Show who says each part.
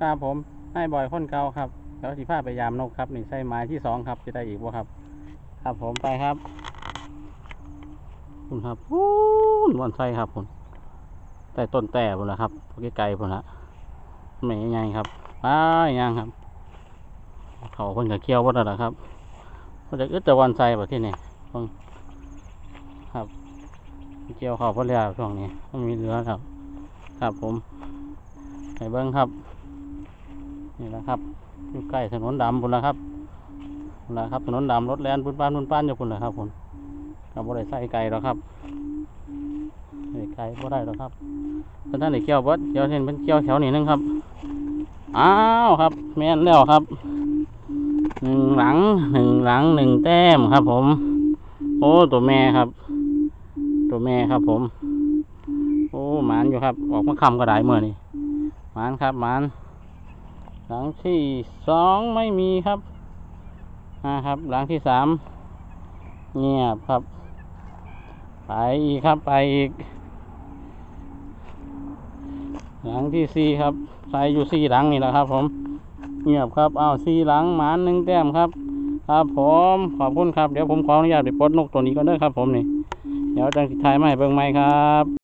Speaker 1: ครับผมให้บ่อยคนเก่าครับเดี๋ยวสิพาไปยามนกครับนี่ใส่ไม้ที่สองครับจะได้อีกบ่ครับ ครับผมไปครับคุณครับวู้นวันไส้ครับคุณแต่ต้นแต่พุ่นละครับไกลๆพุ่นละไม่ยังไงครับไปยังครับ เขาคนกับเกี้ยววัดละครับก็จะอึดแต่วันไส้แบบที่นี่ครับ เกี่ยวเขาพอแล้วช่วงนี้ไม่มีเหลือครับ ครับผมไปเบิ้งครับ นี่แหละครับอยู่ใกล้ถนนดำพุ่นละครับพุ่นละครับถนนดำรถแล่นพุ่นป้านพุ่นป้านอยู่พุ่นละครับพุ่นครับบ่ได้ใส่ไก่หรอกครับใส่ไก่บ่ได้หรอกครับท่านท่านได้เกี่ยวบิดเกี่ยวเห็นเป็นเกี่ยวแถวนี้นึงครับอ้าวครับ แม่นแล้วครับหนึ่งหลังหนึ่งหลังหนึ่งแต้มครับ ผม โอ้ตัวแม่ครับ ตัวแม่ครับผม โอ้หมานอยู่ครับ ออกมาคำก็ได้เมื่อนี่หมานครับหมาน หลังที่สองไม่มีครับอ่าครับ หลังที่สามเงียบครับ ไปอีกครับไปอีก หลังที่สี่ครับ ใส่อยู่สี่หลังนี่แหละครับ ผม เงียบครับอ้าวสี่หลังหมานหนึ่งแต้มครับ ครับผมขอบคุณครับเดี๋ยวผมขออนุญาตไปปลดนกตัวนี้ก่อนเด้อครับ ผมนี่เดี๋ยวจังสิทายไมาให้เบิ่งใหมครับ